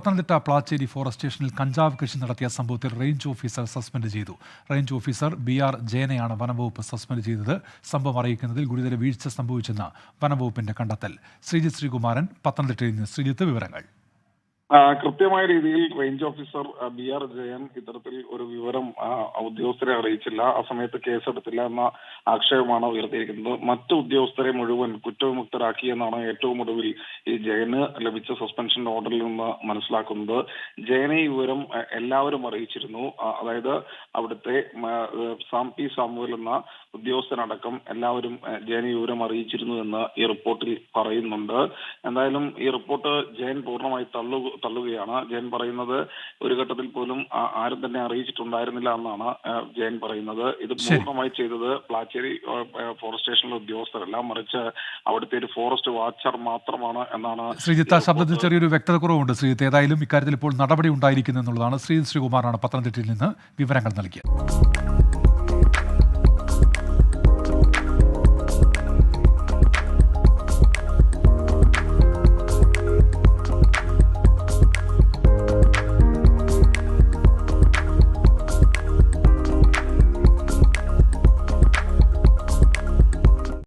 Pathanamthitta Plachery forest സ്റ്റേഷനിൽ കഞ്ചാവ് കൃഷി നടത്തിയ സംഭവത്തിൽ റേഞ്ച് ഓഫീസർ സസ്പെൻഡ് ചെയ്തു. റേഞ്ച് ഓഫീസർ ബി ആർ ജയനെയാണ് വനംവകുപ്പ് സസ്പെൻഡ് ചെയ്തത്. സംഭവം അറിയിക്കുന്നതിൽ ഗുരുതര വീഴ്ച സംഭവിച്ചെന്ന് വനംവകുപ്പിന്റെ കണ്ടെത്തൽ. ശ്രീജിത് ശ്രീകുമാരൻ പത്തനംതിട്ടയിൽ നിന്ന് ശ്രീജിത്ത് വിവരങ്ങൾ. കൃത്യമായ രീതിയിൽ range officer B R Jayan ഇത്തരത്തിൽ ഒരു വിവരം ഉദ്യോഗസ്ഥരെ അറിയിച്ചില്ല. ആ സമയത്ത് കേസെടുത്തില്ല എന്ന ആക്ഷേപമാണ് ഉയർത്തിയിരിക്കുന്നത്. മറ്റു ഉദ്യോഗസ്ഥരെ മുഴുവൻ കുറ്റവിമുക്തരാക്കി എന്നാണ് ഏറ്റവും ഒടുവിൽ ഈ ജയന് ലഭിച്ച സസ്പെൻഷൻ ഓർഡറിൽ നിന്ന് മനസ്സിലാക്കുന്നത്. ജയനെ ഈ വിവരം എല്ലാവരും അറിയിച്ചിരുന്നു. അതായത് അവിടുത്തെ സാം പി സാമുവൽ എന്ന ഉദ്യോഗസ്ഥനടക്കം എല്ലാവരും ജയനെ വിവരം അറിയിച്ചിരുന്നു എന്ന് ഈ റിപ്പോർട്ടിൽ പറയുന്നുണ്ട്. എന്തായാലും ഈ റിപ്പോർട്ട് ജയൻ പൂർണമായി തള്ളു തള്ളുകയാണ്. ജയൻ പറയുന്നത് ഒരു ഘട്ടത്തിൽ പോലും ആരും തന്നെ അറിയിച്ചിട്ടുണ്ടായിരുന്നില്ല എന്നാണ് ജയൻ പറയുന്നത്. ഇത്. പൂർണമായി ചെയ്തത് പ്ലാച്ചേരി ഫോറസ്റ്റ് സ്റ്റേഷനിലെ ഉദ്യോഗസ്ഥരല്ല. മറിച്ച് അവിടുത്തെ ഒരു ഫോറസ്റ്റ് വാച്ചർ മാത്രമാണ് എന്നാണ് ശ്രീജിത്ത് ആ ശബ്ദത്തിൽ ചെറിയൊരു വ്യക്തത കുറവുണ്ട് ശ്രീജിത്ത്. ഏതായാലും ഇക്കാര്യത്തിൽ ഇപ്പോൾ നടപടി ഉണ്ടായിരിക്കുന്നു എന്നുള്ളതാണ്. ശ്രീജിത് ശ്രീകുമാറാണ് പത്തനംതിട്ടയിൽ നിന്ന് വിവരങ്ങൾ നൽകിയത്.